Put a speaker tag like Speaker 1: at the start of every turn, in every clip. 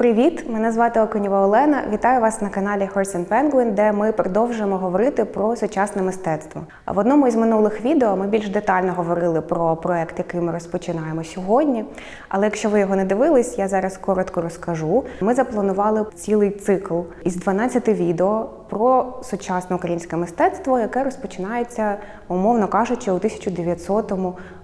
Speaker 1: Привіт! Мене звати Окунєва Олена. Вітаю вас на каналі Horse and Penguin, де ми продовжуємо говорити про сучасне мистецтво. В одному із минулих відео ми більш детально говорили про проект, який ми розпочинаємо сьогодні. Але якщо ви його не дивились, я зараз коротко розкажу. Ми запланували цілий цикл із 12 відео про сучасне українське мистецтво, яке розпочинається, умовно кажучи, у 1900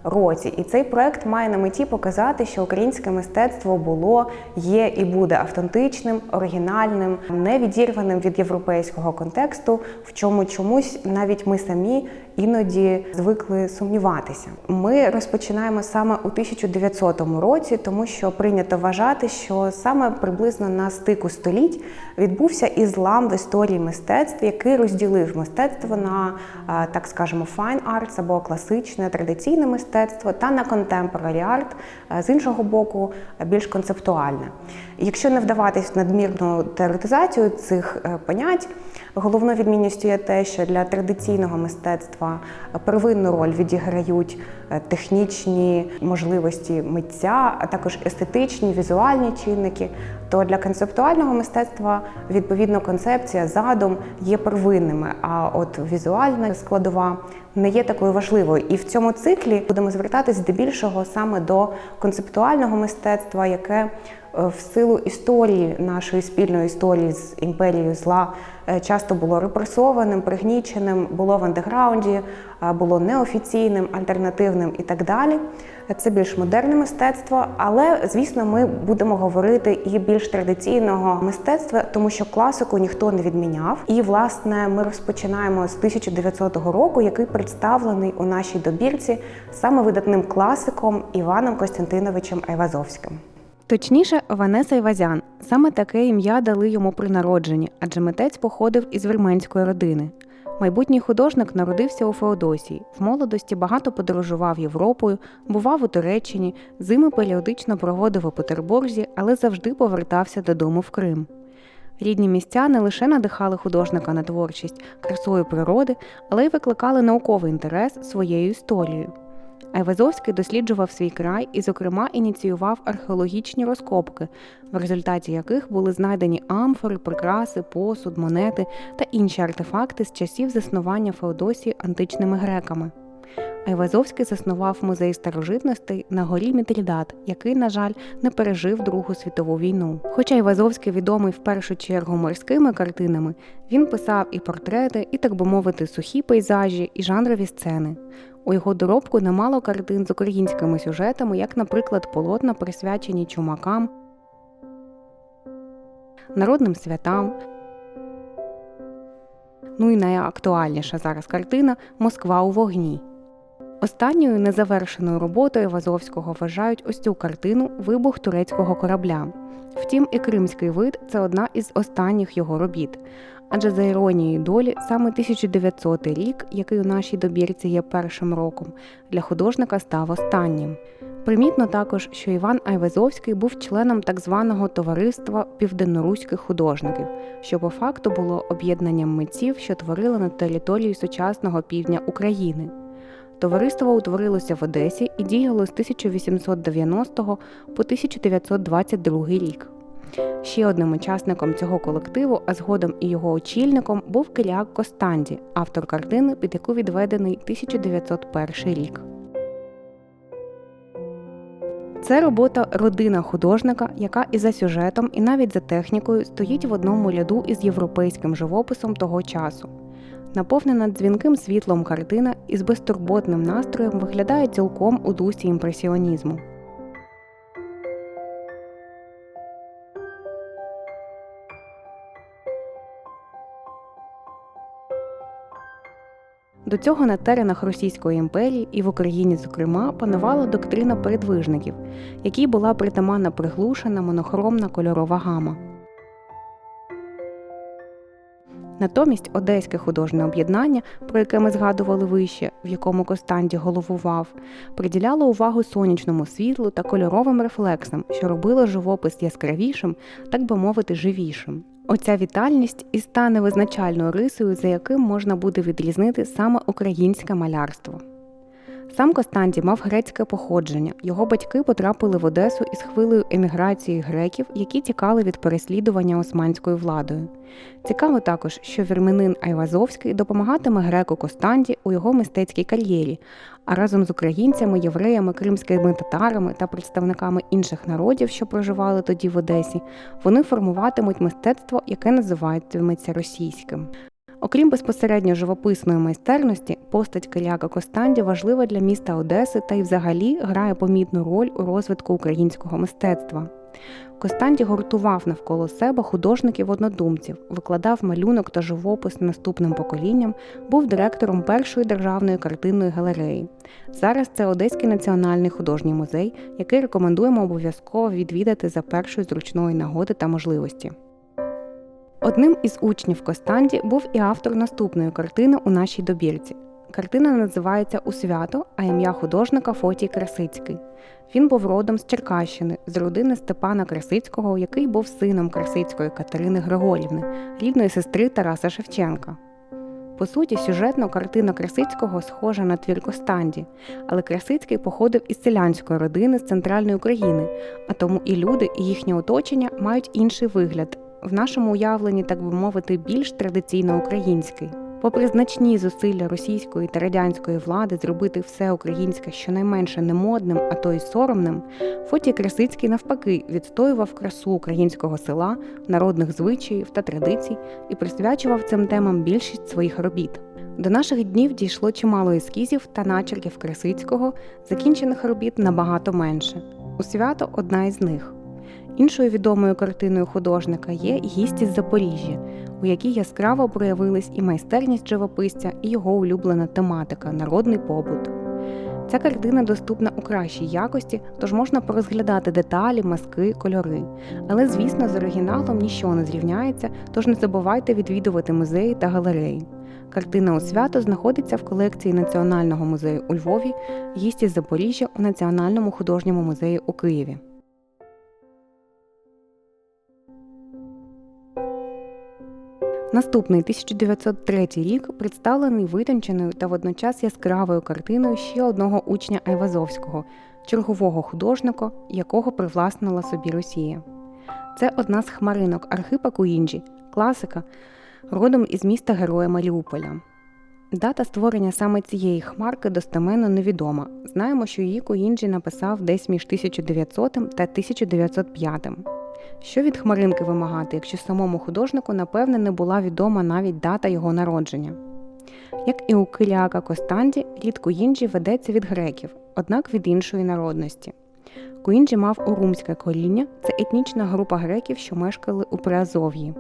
Speaker 1: році. І цей проект має на меті показати, що українське мистецтво було, є і буде автентичним, оригінальним, не відірваним від європейського контексту, в чому чомусь навіть ми самі іноді звикли сумніватися. Ми розпочинаємо саме у 1900 році, тому що прийнято вважати, що саме приблизно на стику століть відбувся ізлам в історії мистецтв, який розділив мистецтво на так скажемо fine arts або класичне традиційне мистецтво та на contemporary art, з іншого боку, більш концептуальне. Якщо не вдаватись в надмірну теоретизацію цих е, понять, головною відмінністю є те, що для традиційного мистецтва первинну роль відіграють е, технічні можливості митця, а також естетичні, візуальні чинники. То для концептуального мистецтва відповідно концепція, задум є первинними, а от візуальна складова не є такою важливою. І в цьому циклі будемо звертатись здебільшого саме до концептуального мистецтва, яке в силу історії нашої спільної історії з імперією зла е, часто було репресованим, пригніченим, було в андеграунді, е, було неофіційним, альтернативним і так далі. Це більш модерне мистецтво, але звісно, ми будемо говорити і більш традиційного мистецтва, тому що класику ніхто не відміняв. І власне ми розпочинаємо з 1900 року, який представлений у нашій добірці саме видатним класиком Іваном Костянтиновичем Айвазовським. Точніше, Ванеса Івазян. Саме таке ім'я дали йому при народженні, адже митець походив із вірменської родини. Майбутній художник народився у Феодосії. В молодості багато подорожував Європою, бував у Туреччині, зими періодично проводив у Петербурзі, але завжди повертався додому в Крим. Рідні місця не лише надихали художника на творчість красою природи, але й викликали науковий інтерес своєю історією. Айвазовський досліджував свій край і, зокрема, ініціював археологічні розкопки, в результаті яких були знайдені амфори, прикраси, посуд, монети та інші артефакти з часів заснування Феодосії античними греками. Айвазовський заснував музей старожитностей на горі Мітрідат, який, на жаль, не пережив Другу світову війну. Хоча Айвазовський відомий в першу чергу морськими картинами, він писав і портрети, і, так би мовити, сухі пейзажі, і жанрові сцени. У його доробку немало картин з українськими сюжетами, як, наприклад, полотна, присвячені чумакам, народним святам. Ну і найактуальніша зараз картина Москва у вогні. Останньою незавершеною роботою Вазовського вважають ось цю картину Вибух турецького корабля. Втім, і кримський вид це одна із останніх його робіт. Адже за іронією долі, саме 1900 рік, який у нашій добірці є першим роком, для художника став останнім. Примітно також, що Іван Айвазовський був членом так званого товариства південноруських художників, що по факту було об'єднанням митців, що творили на території сучасного півдня України. Товариство утворилося в Одесі і діяло з 1890 по 1922 рік. Ще одним учасником цього колективу, а згодом і його очільником, був Киріак Костанді, автор картини, під яку відведений 1901 рік. Це робота родина художника, яка і за сюжетом, і навіть за технікою стоїть в одному ряду із європейським живописом того часу. Наповнена дзвінким світлом картина із безтурботним настроєм виглядає цілком у дусі імпресіонізму. До цього на теренах Російської імперії і в Україні, зокрема, панувала доктрина передвижників, якій була притаманна приглушена монохромна кольорова гама. Натомість Одеське художнє об'єднання, про яке ми згадували вище, в якому Костанді головував, приділяло увагу сонячному світлу та кольоровим рефлексам, що робило живопис яскравішим, так би мовити, живішим. Оця вітальність і стане визначальною рисою, за яким можна буде відрізнити саме українське малярство. Сам Костанді мав грецьке походження. Його батьки потрапили в Одесу із хвилею еміграції греків, які тікали від переслідування османською владою. Цікаво також, що вірменин Айвазовський допомагатиме греку Костанді у його мистецькій кар'єрі, а разом з українцями, євреями, кримськими татарами та представниками інших народів, що проживали тоді в Одесі, вони формуватимуть мистецтво, яке називатиметься російським. Окрім безпосередньо живописної майстерності, постать Киряка Костанді важлива для міста Одеси та й взагалі грає помітну роль у розвитку українського мистецтва. Костанді гуртував навколо себе художників-однодумців, викладав малюнок та живопис наступним поколінням, був директором першої державної картинної галереї. Зараз це Одеський національний художній музей, який рекомендуємо обов'язково відвідати за першої зручної нагоди та можливості. Одним із учнів Костанді був і автор наступної картини у нашій добірці. Картина називається У свято, а ім'я художника Фотій Красицький. Він був родом з Черкащини, з родини Степана Красицького, який був сином Красицької Катерини Григорівни, рідної сестри Тараса Шевченка. По суті, сюжетно картина Красицького схожа на твір Костанді, але Красицький походив із селянської родини з центральної України, а тому і люди, і їхнє оточення мають інший вигляд, в нашому уявленні, так би мовити, більш традиційно український. Попри значні зусилля російської та радянської влади зробити все українське щонайменше немодним, а то й соромним, Фотій Красицький навпаки відстоював красу українського села, народних звичаїв та традицій і присвячував цим темам більшість своїх робіт. До наших днів дійшло чимало ескізів та начерків Красицького, закінчених робіт набагато менше. У свято одна із них. Іншою відомою картиною художника є Гість із Запоріжжя, у якій яскраво проявились і майстерність живописця, і його улюблена тематика народний побут. Ця картина доступна у кращій якості, тож можна порозглядати деталі, маски, кольори. Але, звісно, з оригіналом нічого не зрівняється, тож не забувайте відвідувати музеї та галереї. Картина у свято знаходиться в колекції Національного музею у Львові, гість із Запоріжжя у Національному художньому музеї у Києві. Наступний 1903 рік представлений витонченою та водночас яскравою картиною ще одного учня Айвазовського, чергового художника, якого привласнила собі Росія. Це одна з хмаринок Архипа Куінджі, класика, родом із міста Героя Маріуполя. Дата створення саме цієї хмарки достеменно невідома. Знаємо, що її Куінджі написав десь між 1900 та 1905. Що від хмаринки вимагати, якщо самому художнику, напевне, не була відома навіть дата його народження? Як і у Киріака Костанді, рід Куїнджі ведеться від греків, однак від іншої народності. Куінджі мав урумське коріння це етнічна група греків, що мешкали у Приазов'ї.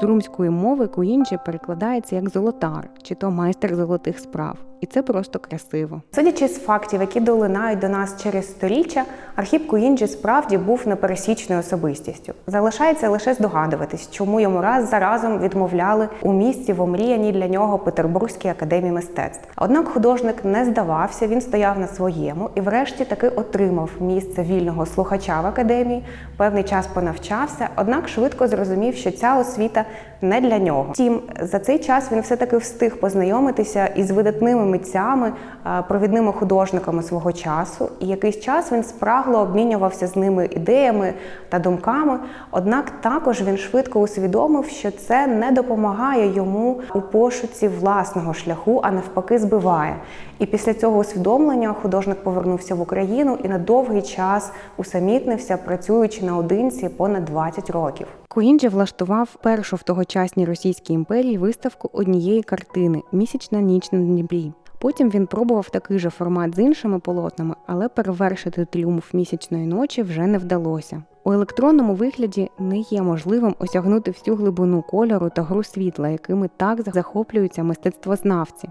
Speaker 1: З румської мови Куінджі перекладається як золотар, чи то майстер золотих справ. І це просто красиво. Судячи з фактів, які долинають до нас через сторіччя, Архіп Куінджі справді був непересічною особистістю. Залишається лише здогадуватись, чому йому раз за разом відмовляли у місці в омріяній для нього Петербурзькій академії мистецтв. Однак художник не здавався, він стояв на своєму і, врешті, таки отримав місце вільного слухача в академії. Певний час понавчався, однак швидко зрозумів, що ця освіта не для нього. Втім, за цей час він все таки встиг познайомитися із видатними митцями, е, провідними художниками свого часу, і якийсь час він спрагло обмінювався з ними ідеями та думками. Однак також він швидко усвідомив, що це не допомагає йому у пошуці власного шляху, а навпаки, збиває. І після цього усвідомлення художник повернувся в Україну і на довгий час усамітнився, працюючи наодинці понад 20 років. Куінджі влаштував першу в тогочасній Російській імперії виставку однієї картини Місячна ніч на Дніпрі. Потім він пробував такий же формат з іншими полотнами, але перевершити тріумф місячної ночі вже не вдалося. У електронному вигляді не є можливим осягнути всю глибину кольору та гру світла, якими так захоплюються мистецтвознавці.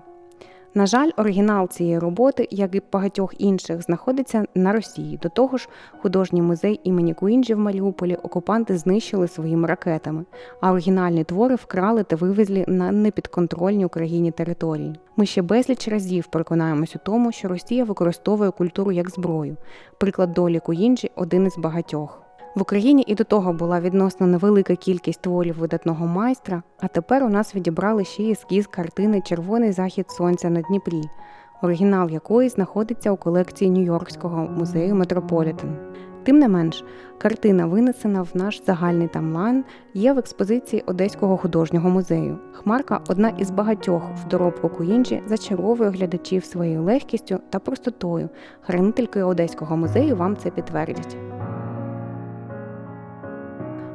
Speaker 1: На жаль, оригінал цієї роботи, як і багатьох інших, знаходиться на Росії. До того ж, художній музей імені Куінджі в Маріуполі окупанти знищили своїми ракетами, а оригінальні твори вкрали та вивезли на непідконтрольні Україні території. Ми ще безліч разів переконаємось у тому, що Росія використовує культуру як зброю. Приклад долі Куінджі один із багатьох. В Україні і до того була відносно невелика кількість творів видатного майстра, а тепер у нас відібрали ще ескіз картини Червоний захід сонця на Дніпрі. оригінал якої знаходиться у колекції Нью-Йоркського музею Метрополітен. Тим не менш, картина, винесена в наш загальний таймлайн, є в експозиції Одеського художнього музею. Хмарка одна із багатьох в доробку Куінджі зачаровує глядачів своєю легкістю та простотою. Хранительки Одеського музею вам це підтвердять.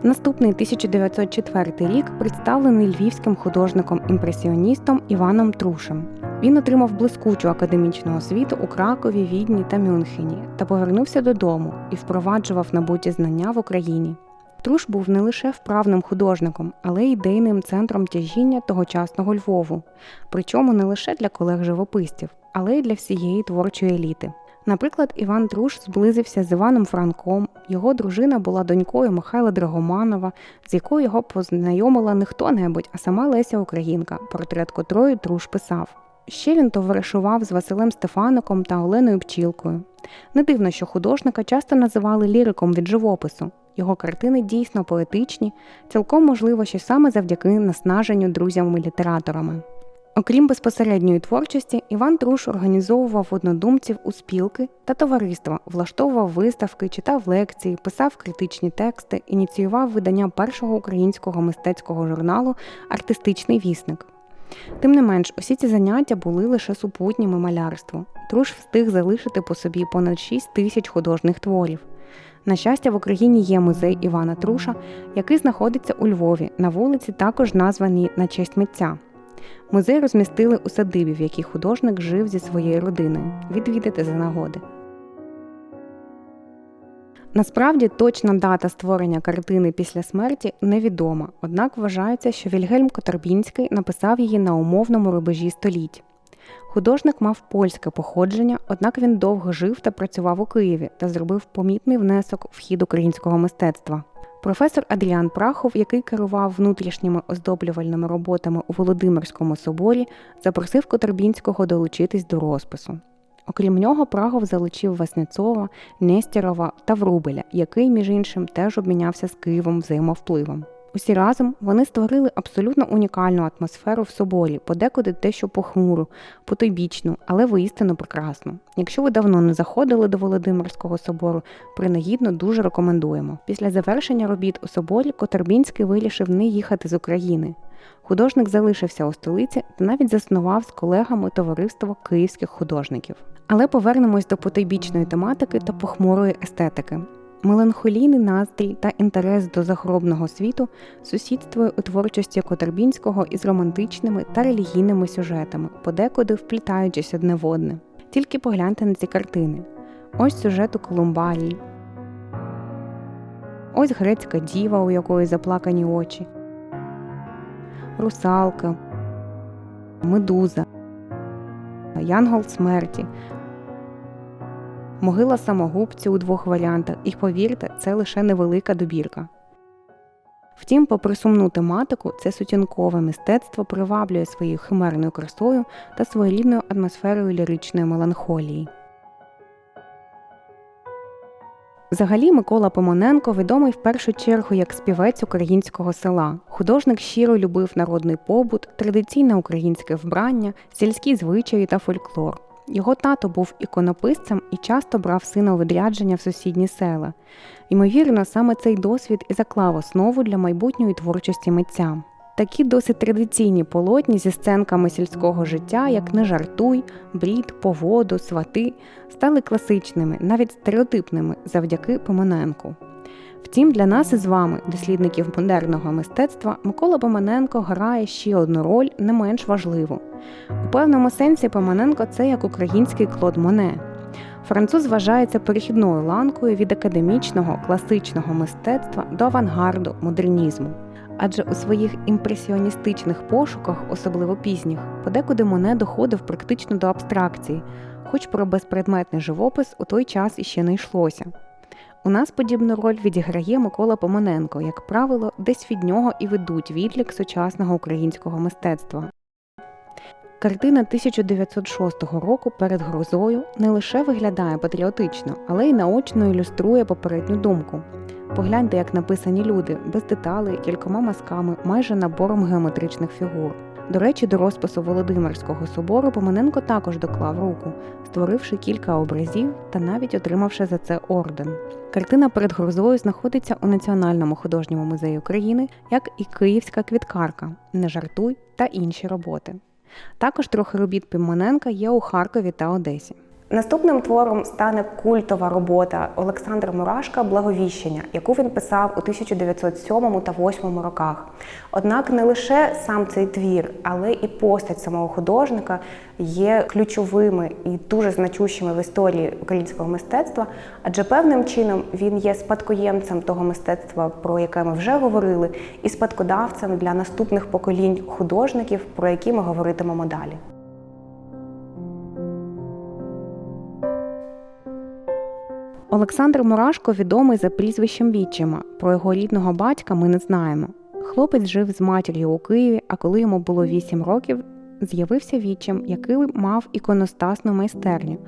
Speaker 1: Наступний 1904 рік представлений львівським художником-імпресіоністом Іваном Трушем. Він отримав блискучу академічну освіту у Кракові, Відні та Мюнхені та повернувся додому і впроваджував набуті знання в Україні. Труш був не лише вправним художником, але й ідейним центром тяжіння тогочасного Львову, причому не лише для колег-живописців, але й для всієї творчої еліти. Наприклад, Іван Труш зблизився з Іваном Франком. Його дружина була донькою Михайла Драгоманова, з якою його познайомила не хто-небудь, а сама Леся Українка, портрет котрої Труш писав. Ще він товаришував з Василем Стефаником та Оленою Пчілкою. Не дивно, що художника часто називали ліриком від живопису. Його картини дійсно поетичні, цілком можливо, що саме завдяки наснаженню друзями-літераторами. Окрім безпосередньої творчості, Іван Труш організовував однодумців у спілки та товариства, влаштовував виставки, читав лекції, писав критичні тексти, ініціював видання першого українського мистецького журналу Артистичний вісник. Тим не менш, усі ці заняття були лише супутніми малярству. Труш встиг залишити по собі понад 6 тисяч художніх творів. На щастя, в Україні є музей Івана Труша, який знаходиться у Львові, на вулиці, також названій на честь митця. Музей розмістили у садибі, в якій художник жив зі своєю родиною. Відвідати за нагоди. Насправді точна дата створення картини після смерті невідома, однак вважається, що Вільгельм Котарбінський написав її на умовному рубежі століть. Художник мав польське походження, однак він довго жив та працював у Києві та зробив помітний внесок в хід українського мистецтва. Професор Адріан Прахов, який керував внутрішніми оздоблювальними роботами у Володимирському соборі, запросив Котербінського долучитись до розпису. Окрім нього, Прагов залучив Васнецова, Нестірова та Врубеля, який, між іншим, теж обмінявся з Києвом взаємовпливом. Усі разом вони створили абсолютно унікальну атмосферу в соборі, подекуди дещо похмуру, потойбічну, але воістину прекрасну. Якщо ви давно не заходили до Володимирського собору, принагідно дуже рекомендуємо. Після завершення робіт у соборі Котарбінський вирішив не їхати з України. Художник залишився у столиці та навіть заснував з колегами товариство київських художників. Але повернемось до потойбічної тематики та похмурої естетики. Меланхолійний настрій та інтерес до загробного світу сусідствує у творчості Котарбінського із романтичними та релігійними сюжетами, подекуди вплітаючись одне в одне. Тільки погляньте на ці картини. Ось сюжет у Колумбарії. Ось грецька діва, у якої заплакані очі, русалка, медуза, янгол смерті, могила самогубців у двох варіантах, і повірте, це лише невелика добірка. Втім, попри сумну тематику, це сутінкове мистецтво приваблює своєю химерною красою та своєрідною атмосферою ліричної меланхолії. Взагалі, Микола Помоненко відомий в першу чергу як співець українського села. Художник щиро любив народний побут, традиційне українське вбрання, сільські звичаї та фольклор. Його тато був іконописцем і часто брав сина у відрядження в сусідні села. Ймовірно, саме цей досвід і заклав основу для майбутньої творчості митця. Такі досить традиційні полотні зі сценками сільського життя, як не жартуй, брід, поводу, свати, стали класичними, навіть стереотипними завдяки Поманенку. Втім, для нас із вами, дослідників модерного мистецтва, Микола Поманенко грає ще одну роль не менш важливу. У певному сенсі Поманенко це як український Клод Моне. Француз вважається перехідною ланкою від академічного класичного мистецтва до авангарду, модернізму. Адже у своїх імпресіоністичних пошуках, особливо пізніх, подекуди Моне доходив практично до абстракції, хоч про безпредметний живопис у той час іще не йшлося. У нас подібну роль відіграє Микола Помоненко, як правило, десь від нього і ведуть відлік сучасного українського мистецтва. Картина 1906 року перед грозою не лише виглядає патріотично, але й наочно ілюструє попередню думку. Погляньте, як написані люди, без деталей, кількома мазками, майже набором геометричних фігур. До речі, до розпису Володимирського собору Поминенко також доклав руку, створивши кілька образів та навіть отримавши за це орден. Картина перед грозою знаходиться у Національному художньому музеї України, як і Київська квіткарка, Не жартуй та інші роботи. Також трохи робіт Пімоненка є у Харкові та Одесі. Наступним твором стане культова робота Олександра Мурашка Благовіщення, яку він писав у 1907 та 1908 роках. Однак не лише сам цей твір, але і постать самого художника є ключовими і дуже значущими в історії українського мистецтва, адже певним чином він є спадкоємцем того мистецтва, про яке ми вже говорили, і спадкодавцем для наступних поколінь художників, про які ми говоритимемо далі. Олександр Мурашко відомий за прізвищем Вітчима. Про його рідного батька ми не знаємо. Хлопець жив з матір'ю у Києві, а коли йому було 8 років, з'явився Вітчим, який мав іконостасну майстерню.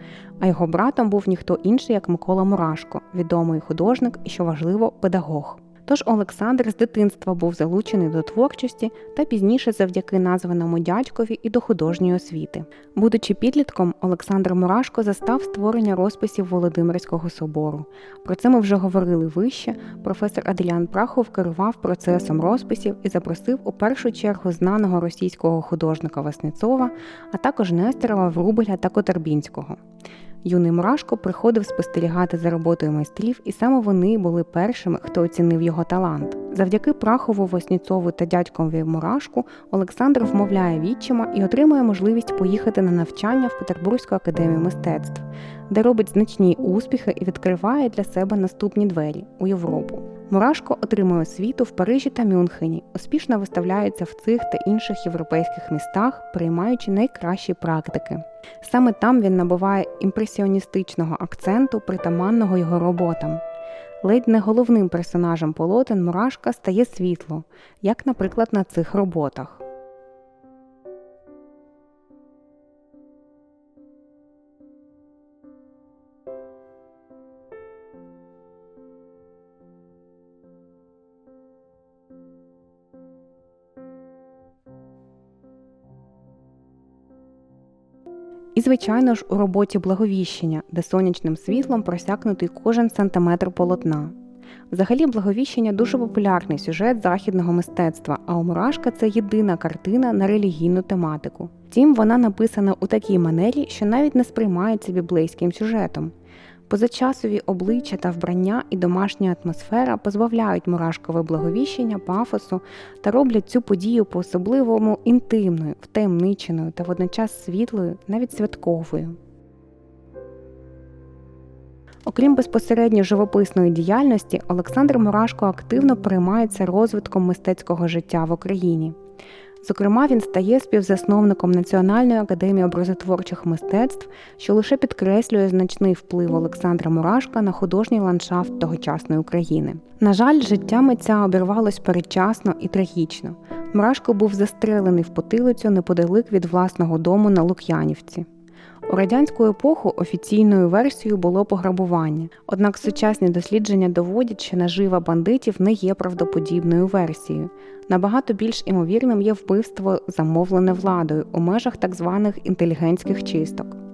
Speaker 1: А його братом був ніхто інший, як Микола Мурашко, відомий художник і, що важливо, педагог. Тож Олександр з дитинства був залучений до творчості та пізніше завдяки названому дядькові і до художньої освіти. Будучи підлітком, Олександр Мурашко застав створення розписів Володимирського собору. Про це ми вже говорили вище. Професор Адріан Прахов керував процесом розписів і запросив у першу чергу знаного російського художника Васнецова, а також Нестерова, Врубеля та Котарбінського. Юний Мурашко приходив спостерігати за роботою майстрів, і саме вони були першими, хто оцінив його талант. Завдяки Прахову, Восніцову та дядькові Мурашку Олександр вмовляє відчима і отримує можливість поїхати на навчання в Петербурзьку академію мистецтв, де робить значні успіхи і відкриває для себе наступні двері у Європу. Мурашко отримує освіту в Парижі та Мюнхені, успішно виставляється в цих та інших європейських містах, приймаючи найкращі практики. Саме там він набуває імпресіоністичного акценту, притаманного його роботам. Ледь не головним персонажем полотен Мурашка стає світло, як, наприклад, на цих роботах. І, звичайно ж, у роботі благовіщення, де сонячним світлом просякнутий кожен сантиметр полотна. Взагалі, благовіщення дуже популярний сюжет західного мистецтва, а у Мурашка це єдина картина на релігійну тематику. Втім, вона написана у такій манері, що навіть не сприймається біблейським сюжетом. Позачасові обличчя та вбрання і домашня атмосфера позбавляють мурашкове благовіщення, пафосу та роблять цю подію по особливому інтимною, втаємниченою та водночас світлою, навіть святковою. Окрім безпосередньо живописної діяльності, Олександр Мурашко активно переймається розвитком мистецького життя в Україні. Зокрема, він стає співзасновником Національної академії образотворчих мистецтв, що лише підкреслює значний вплив Олександра Мурашка на художній ландшафт тогочасної України. На жаль, життя митця обірвалось передчасно і трагічно. Мурашко був застрелений в потилицю неподалік від власного дому на Лук'янівці. У радянську епоху офіційною версією було пограбування, однак сучасні дослідження доводять, що нажива бандитів не є правдоподібною версією. Набагато більш імовірним є вбивство, замовлене владою у межах так званих інтелігентських чисток.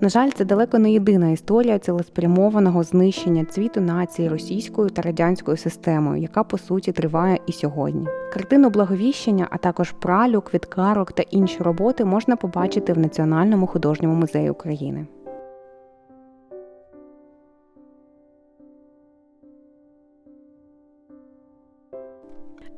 Speaker 1: На жаль, це далеко не єдина історія цілеспрямованого знищення цвіту нації російською та радянською системою, яка по суті триває і сьогодні. Картину благовіщення, а також пралю, квіткарок та інші роботи можна побачити в Національному художньому музеї України.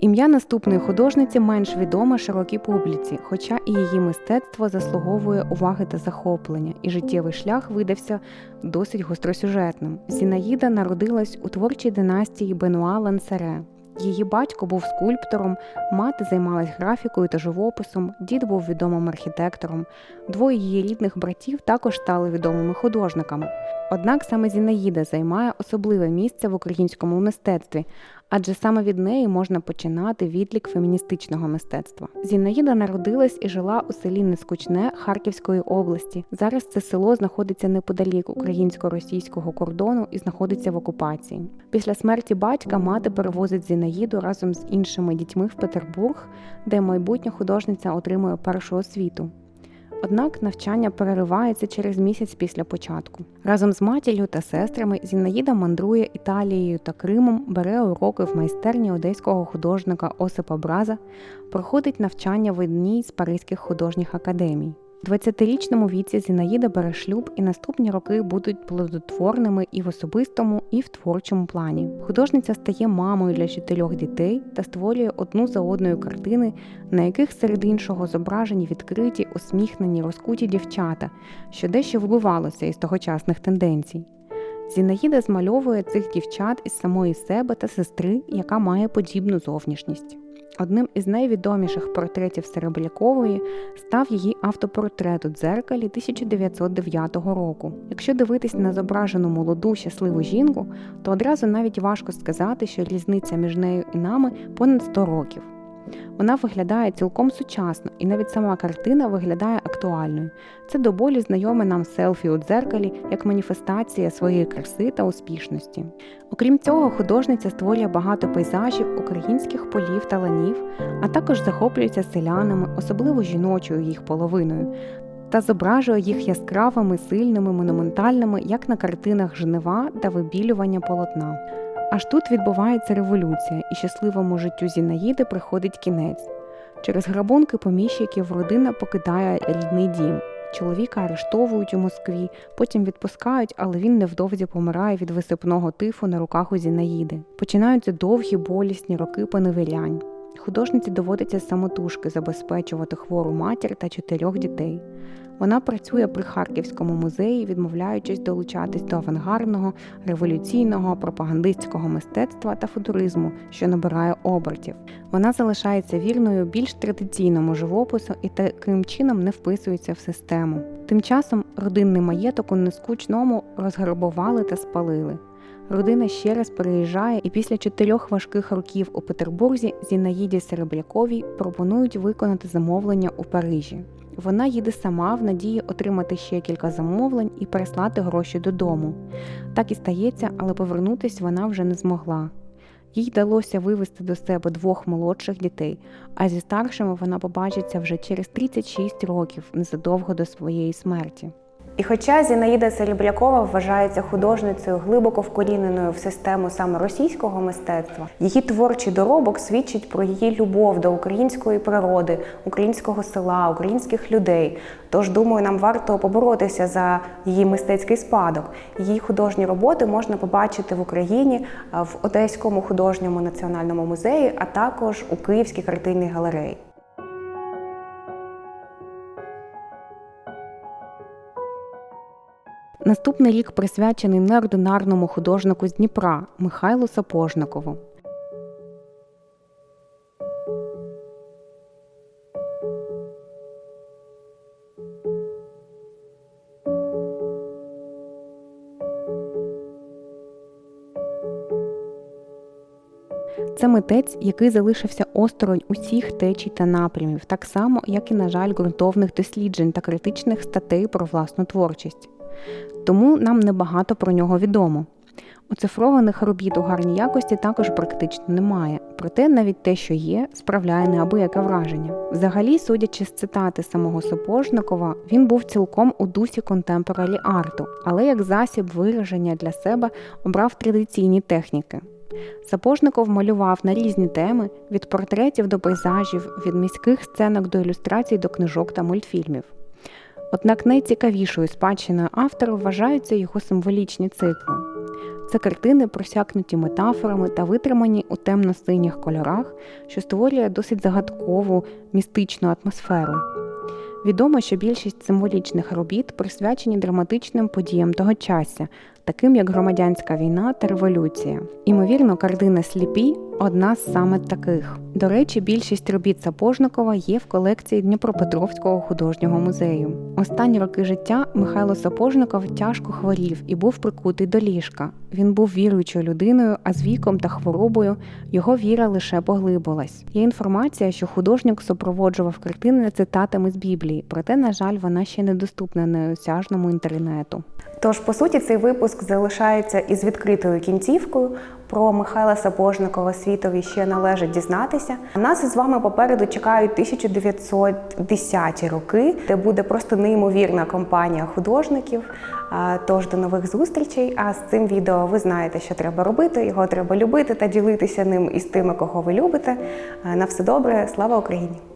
Speaker 1: Ім'я наступної художниці менш відоме широкій публіці, хоча і її мистецтво заслуговує уваги та захоплення, і життєвий шлях видався досить гостросюжетним. Зінаїда народилась у творчій династії Бенуа Лансере. Її батько був скульптором, мати займалась графікою та живописом, дід був відомим архітектором. Двоє її рідних братів також стали відомими художниками. Однак саме Зінаїда займає особливе місце в українському мистецтві, адже саме від неї можна починати відлік феміністичного мистецтва. Зінаїда народилась і жила у селі Нескучне Харківської області. Зараз це село знаходиться неподалік українсько-російського кордону і знаходиться в окупації. Після смерті батька мати перевозить Зінаїду разом з іншими дітьми в Петербург, де майбутня художниця отримує першу освіту. Однак навчання переривається через місяць після початку. Разом з матір'ю та сестрами Зінаїда мандрує Італією та Кримом, бере уроки в майстерні одеського художника Осипа Браза, проходить навчання в одній з паризьких художніх академій. У 20-річному віці Зінаїда бере шлюб, і наступні роки будуть плодотворними і в особистому, і в творчому плані. Художниця стає мамою для чотирьох дітей та створює одну за одною картини, на яких серед іншого зображені відкриті, усміхнені, розкуті дівчата, що дещо вибивалося із тогочасних тенденцій. Зінаїда змальовує цих дівчат із самої себе та сестри, яка має подібну зовнішність. Одним із найвідоміших портретів Серебрякової став її автопортрет у дзеркалі 1909 року. Якщо дивитись на зображену молоду щасливу жінку, то одразу навіть важко сказати, що різниця між нею і нами понад 100 років. Вона виглядає цілком сучасно, і навіть сама картина виглядає актуальною. Це до болі знайоме нам селфі у дзеркалі як маніфестація своєї краси та успішності. Окрім цього, художниця створює багато пейзажів українських полів та ланів, а також захоплюється селянами, особливо жіночою їх половиною, та зображує їх яскравими, сильними, монументальними, як на картинах жнива та вибілювання полотна. Аж тут відбувається революція, і щасливому життю Зінаїди приходить кінець. Через грабунки поміщиків родина покидає рідний дім. Чоловіка арештовують у Москві, потім відпускають, але він невдовзі помирає від висипного тифу на руках у Зінаїди. Починаються довгі болісні роки поневірянь. Художниці доводиться самотужки забезпечувати хвору матір та чотирьох дітей. Вона працює при Харківському музеї, відмовляючись долучатись до авангардного, революційного, пропагандистського мистецтва та футуризму, що набирає обертів. Вона залишається вірною більш традиційному живопису і таким чином не вписується в систему. Тим часом родинний маєток у нескучному розграбували та спалили. Родина ще раз переїжджає, і після чотирьох важких років у Петербурзі Зінаїді Серебряковій пропонують виконати замовлення у Парижі. Вона їде сама в надії отримати ще кілька замовлень і переслати гроші додому. Так і стається, але повернутись вона вже не змогла. Їй вдалося вивести до себе двох молодших дітей, а зі старшими вона побачиться вже через 36 років незадовго до своєї смерті. І хоча Зінаїда Серебрякова вважається художницею глибоко вкоріненою в систему саме російського мистецтва, її творчий доробок свідчить про її любов до української природи, українського села, українських людей. Тож, думаю, нам варто поборотися за її мистецький спадок. Її художні роботи можна побачити в Україні в Одеському художньому національному музеї, а також у Київській картинній галереї. Наступний рік присвячений неординарному художнику з Дніпра Михайлу Сапожникову. Це митець, який залишився осторонь усіх течій та напрямів, так само, як і, на жаль, ґрунтовних досліджень та критичних статей про власну творчість тому нам небагато про нього відомо. Оцифрованих робіт у гарній якості також практично немає, проте навіть те, що є, справляє неабияке враження. Взагалі, судячи з цитати самого Сапожникова, він був цілком у дусі контемпоралі арту, але як засіб вираження для себе обрав традиційні техніки. Сапожников малював на різні теми від портретів до пейзажів, від міських сценок до ілюстрацій до книжок та мультфільмів. Однак найцікавішою спадщиною автора вважаються його символічні цикли. Це картини, просякнуті метафорами та витримані у темно-синіх кольорах, що створює досить загадкову містичну атмосферу. Відомо, що більшість символічних робіт присвячені драматичним подіям тогочасся, таким як громадянська війна та революція. Імовірно, картина сліпі одна з саме таких. До речі, більшість робіт Сапожникова є в колекції Дніпропетровського художнього музею. Останні роки життя Михайло Сапожников тяжко хворів і був прикутий до ліжка. Він був віруючою людиною, а з віком та хворобою його віра лише поглибилась. Є інформація, що художник супроводжував картини цитатами з Біблії, проте, на жаль, вона ще недоступна неосяжному інтернету. Тож, по суті, цей випуск залишається із відкритою кінцівкою. Про Михайла Сапожникова світові ще належить дізнатися. Нас із вами попереду чекають 1910 роки, де буде просто неймовірна компанія художників. Тож до нових зустрічей. А з цим відео ви знаєте, що треба робити. Його треба любити та ділитися ним із тими, кого ви любите. На все добре, слава Україні!